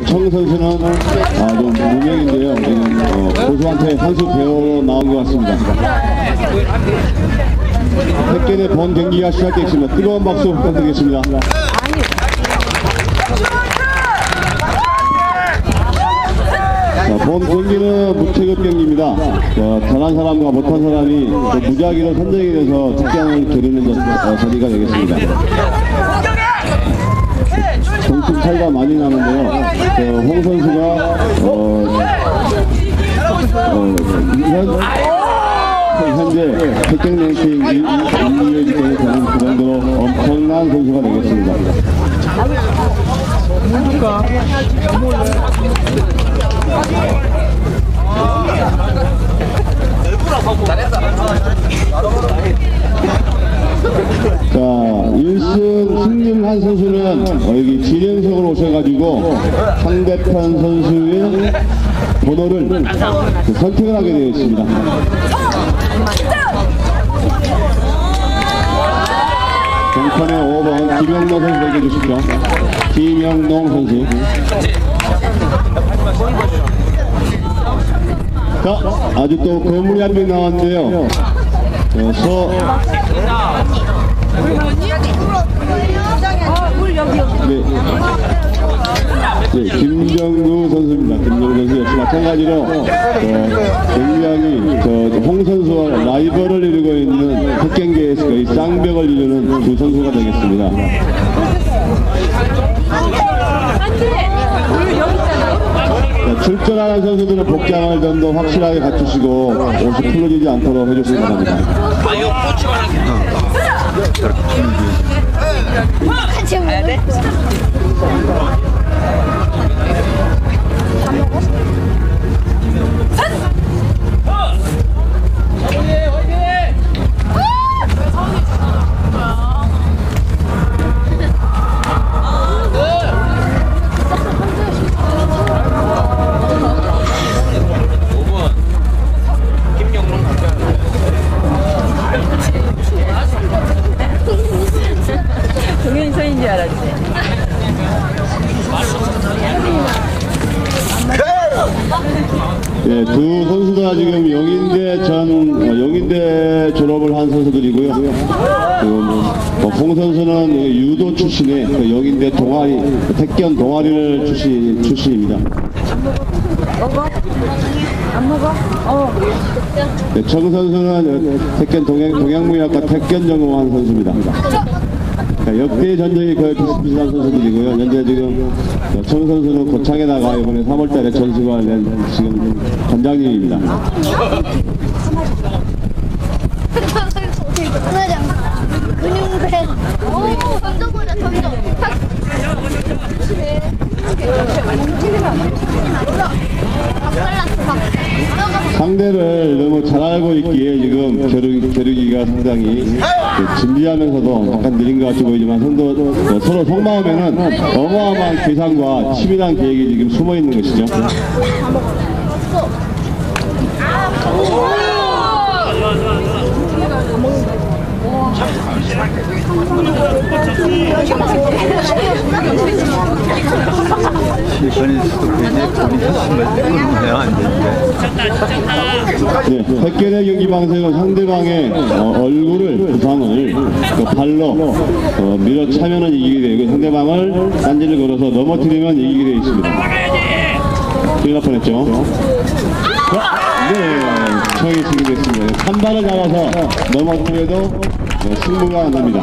배청 선수는 아주 무명인데요. 지금 어, 고수한테 한수 배우러 나온 것 같습니다. 택견의 본 경기가 시작되겠습니다. 뜨거운 박수 부탁드리겠습니다. 자, 본 경기는 무체급 경기입니다. 어, 잘한 사람과 못한 사람이 그 무작위로 선정이 돼서 특강을 겨루는 자- 어, 자리가 되겠습니다. 점수 차이가 많이 나는데요. 그, 홍 선수가 어, 어, 현, 현재 특강 랭킹 2위이기 때문에 저는 그 정도로 엄청난 선수가 되겠습니다. 자, 1승 승률 한 선수는 어, 여기 진행석으로 오셔가지고 상대편 선수의 번호를 그 선택을 하게 되어 있습니다. 동편의 5번 김영노 선수 얘기해 주십시오. 김영농 선수. 자, 아주 또 거물이 한 명 나왔는데요. 어, 서, 네, 김정구 선수입니다. 김정구 선수 역시 마찬가지로 어, 굉장히 저, 홍 선수와 라이벌을 이루고 있는 흑경계에서 거의 쌍벽을 이루는 두 선수가 되겠습니다. 자, 출전하는 선수들은 복장을 좀 더 확실하게 갖추시고 옷이 풀어지지 않도록 해주시기 바랍니다. 동현이 예, 두 선수 다 지금 영인대 전 어, 영인대 졸업을 한 선수들이고요. 그리고 뭐, 뭐, 홍 선수는 유도 출신의 그 영인대 동아리 그 택견 동아리를 출신 출신입니다. 안 먹어? 어. 네, 정 선수는 택견 동양 동양무역과 택견 전공한 선수입니다. 자, 역대 전적이 거의 비슷비슷한 선수들이고요. 현재 지금 청 선수는 고창에다가 이번에 3월달에 전수가 된 지금 관장님입니다. 근육배. 오, 던져 보자, 던져. 상대를 너무 잘 알고 있기에 지금 겨루기, 겨루기가 상당히 그 준비하면서도 약간 느린 것 같이 보이지만 선도, 어, 서로 속마음에는 어마어마한 계산과 치밀한 계획이 지금 숨어 있는 것이죠. 수도 굉장히 본인 스스로 해야 안 되는데 네, 백견의 경기 방식은 상대방의 어, 얼굴을 부상을 그 발로 어, 밀어 차면은 이기게 되고 상대방을 딴지를 걸어서 넘어뜨리면 이기게 되어 있습니다. 큰일 날 뻔했죠. 네, 청이 승리됐습니다. 한 발을 잡아서 넘어뜨려도 네, 승부가 납니다.